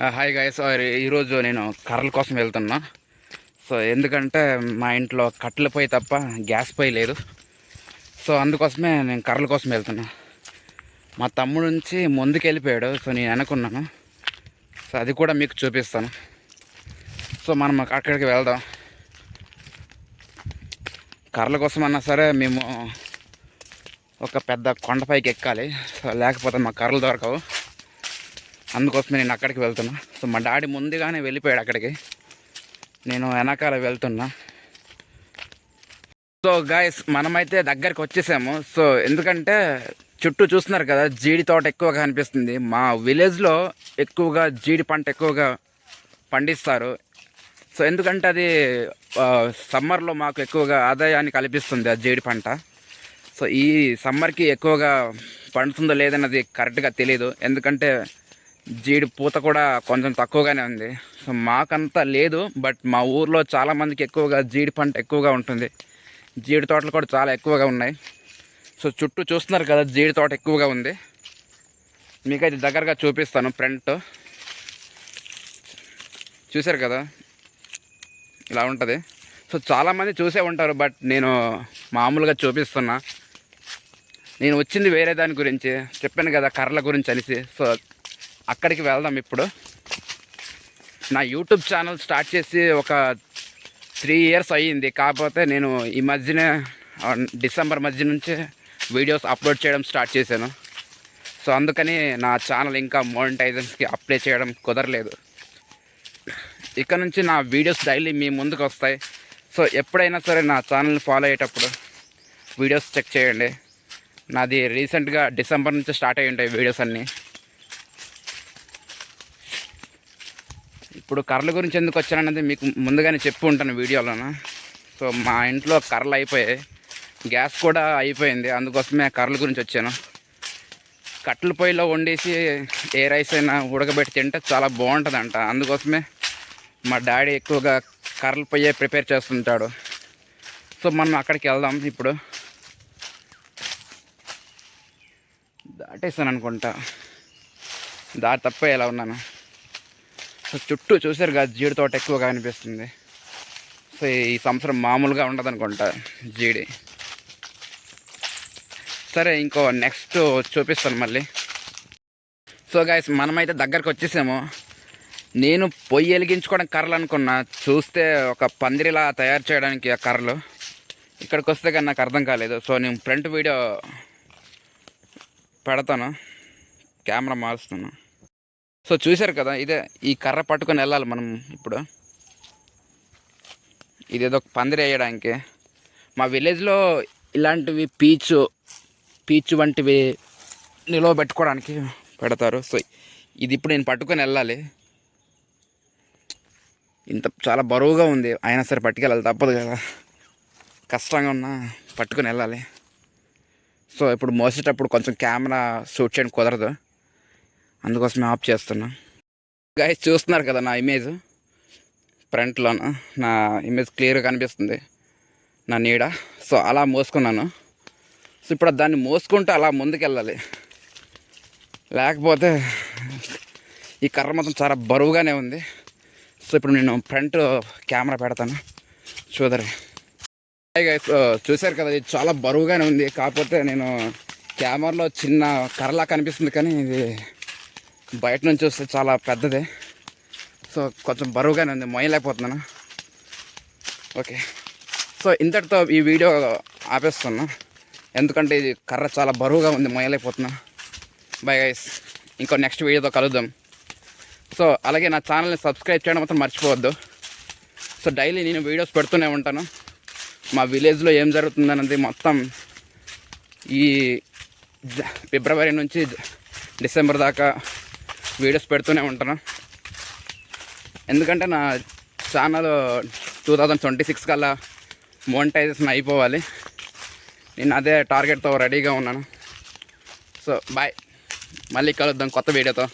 Hi guys ఈరోజు నేను కర్రల కోసం వెళ్తున్నా. సో ఎందుకంటే మా ఇంట్లో కట్టెల పొయ్యి తప్ప గ్యాస్ పొయ్యి లేదు. సో అందుకోసమే నేను కర్రల కోసం వెళ్తున్నా. మా తమ్ముడు నుంచి ముందుకెళ్ళిపోయాడు. సో నేను అనుకున్నాను. సో అది కూడా మీకు చూపిస్తాను. సో మనం అక్కడికి వెళ్దాం. కర్రల కోసం అన్నా సరే మేము ఒక పెద్ద కొండపైకి ఎక్కాలి. సో లేకపోతే మా కర్రలు దొరకవు. అందుకోసమే నేను అక్కడికి వెళ్తున్నా. సో మా డాడీ ముందుగానే వెళ్ళిపోయాడు అక్కడికి. నేను వెనకాల వెళ్తున్నా. సో గాయస్ మనమైతే దగ్గరికి వచ్చేసాము. సో ఎందుకంటే చుట్టూ చూస్తున్నారు కదా జీడి తోట ఎక్కువగా కనిపిస్తుంది మా విలేజ్లో ఎక్కువగా జీడి పంట ఎక్కువగా పండిస్తారు. సో ఎందుకంటే అది సమ్మర్లో మాకు ఎక్కువగా ఆదాయాన్ని కల్పిస్తుంది ఆ జీడి పంట. సో ఈ సమ్మర్కి ఎక్కువగా పండుతుందో లేదన్నది కరెక్ట్గా తెలియదు ఎందుకంటే జీడి పూత కూడా కొంచెం తక్కువగానే ఉంది. సో మాకంతా లేదు బట్ మా ఊర్లో చాలామందికి ఎక్కువగా జీడి పంట ఎక్కువగా ఉంటుంది. జీడి తోటలు కూడా చాలా ఎక్కువగా ఉన్నాయి. సో చుట్టూ చూస్తున్నారు కదా జీడి తోట ఎక్కువగా ఉంది. మీకైతే దగ్గరగా చూపిస్తాను ఫ్రంట్. చూశారు కదా? ఇలా ఉంటుంది. సో చాలామంది చూసే ఉంటారు బట్ నేను మామూలుగా చూపిస్తున్నా. నేను వచ్చింది వేరే దాని గురించి చెప్పాను కదా కర్రల గురించి అనేసి. సో అక్కడికి వెళ్దాం ఇప్పుడు. నా యూట్యూబ్ ఛానల్ స్టార్ట్ చేసి ఒక త్రీ ఇయర్స్ అయ్యింది. కాకపోతే నేను ఈ మధ్యనే డిసెంబర్ మధ్య నుంచే వీడియోస్ అప్లోడ్ చేయడం స్టార్ట్ చేశాను. సో అందుకని నా ఛానల్ ఇంకా మోనిటైజన్స్కి అప్లై చేయడం కుదరలేదు. ఇక్కడ నుంచి నా వీడియోస్ డైలీ మీ ముందుకు వస్తాయి. సో ఎప్పుడైనా సరే నా ఛానల్ని ఫాలో అయ్యేటప్పుడు వీడియోస్ చెక్ చేయండి. నాది రీసెంట్గా డిసెంబర్ నుంచి స్టార్ట్ అయ్యి ఉంటాయి వీడియోస్ అన్నీ. ఇప్పుడు కర్రల గురించి ఎందుకు వచ్చానన్నది మీకు ముందుగానే చెప్పు ఉంటాను వీడియోలోన. సో మా ఇంట్లో కర్రలు అయిపోయాయి. గ్యాస్ కూడా అయిపోయింది. అందుకోసమే కర్రల గురించి వచ్చాను. కట్టెల పొయ్యిలో వండేసి ఏ రైస్ అయినా ఉడకబెట్టి తింటే చాలా బాగుంటుందంట. అందుకోసమే మా డాడీ ఎక్కువగా కర్రల పొయ్యే ప్రిపేర్ చేస్తుంటాడు. సో మనం అక్కడికి వెళ్దాం ఇప్పుడు. దాటేసాను అనుకుంటా. దారి తప్ప ఎలా ఉన్నాను? సో చుట్టూ చూసారు కదా జీడి తోట ఎక్కువగా అనిపిస్తుంది. సో ఈ సంవత్సరం మామూలుగా ఉండదు అనుకుంటా జీడి. సరే ఇంకో నెక్స్ట్ చూపిస్తాను మళ్ళీ. సో గాయస్ మనమైతే దగ్గరకు వచ్చేసాము. నేను పొయ్యి వెలిగించుకోవడం కర్రలు అనుకున్నా చూస్తే ఒక పందిరిలా తయారు చేయడానికి ఆ కర్రలు. ఇక్కడికి వస్తే కానీ నాకు అర్థం కాలేదు. సో నేను ఫ్రంట్ వీడియో పెడతాను. కెమెరా మారుస్తున్నాను సో చూశారు కదా ఇదే ఈ కర్ర పట్టుకొని వెళ్ళాలి మనం ఇప్పుడు. ఇదేదో పందిరి వేయడానికి. మా విలేజ్లో ఇలాంటివి పీచు పీచు వంటివి నిలువ పెట్టుకోవడానికి పెడతారు. సో ఇది ఇప్పుడు నేను పట్టుకొని వెళ్ళాలి. ఇంత చాలా బరువుగా ఉంది. అయినా సరే పట్టుకెళ్ళాలి తప్పదు కదా. కష్టంగా ఉన్నా పట్టుకొని వెళ్ళాలి. సో ఇప్పుడు మోసేటప్పుడు కొంచెం కెమెరా షూట్ చేయడం కుదరదు. అందుకోసం ఆఫ్ చేస్తున్నా. గైస్ చూస్తున్నారు కదా నా ఇమేజ్ ఫ్రంట్లోన నా ఇమేజ్ క్లియర్గా కనిపిస్తుంది. నా నీడ. సో అలా మోసుకున్నాను. సో ఇప్పుడు దాన్ని మోసుకుంటూ అలా ముందుకెళ్ళాలి. లేకపోతే ఈ కర్ర మొత్తం చాలా బరువుగానే ఉంది. సో ఇప్పుడు నేను ఫ్రంట్ కెమెరా పెడతాను. చూదరి చూశారు కదా ఇది చాలా బరువుగానే ఉంది. కాకపోతే నేను కెమెరాలో చిన్న కర్రలా కనిపిస్తుంది కానీ ఇది బయట నుంచి వస్తే చాలా పెద్దదే. సో కొంచెం బరువుగానే ఉంది మొయ్యలేకపోతున్నాను. ఓకే. సో ఇంతటితో ఈ వీడియో ఆపేస్తున్నా. ఎందుకంటే ఇది కర్ర చాలా బరువుగా ఉంది మొయ్యలేకపోతున్నా. బై గైస్ ఇంకో నెక్స్ట్ వీడియోతో కలుద్దాం. సో అలాగే నా ఛానల్ని సబ్స్క్రైబ్ చేయడం మాత్రం మర్చిపోవద్దు. సో డైలీ నేను వీడియోస్ పెడుతూనే ఉంటాను. మా విలేజ్లో ఏం జరుగుతుందన్నది మొత్తం ఈ ఫిబ్రవరి నుంచి డిసెంబర్ దాకా వీడియోస్ పెడుతూనే ఉంటాను ఎందుకంటే నా channel two thousand twenty six కల్లా మోనిటైజేషన్ అయిపోవాలి. నేను అదే టార్గెట్తో రెడీగా ఉన్నాను. సో బాయ్ మళ్ళీ కలుద్దాం కొత్త వీడియోతో.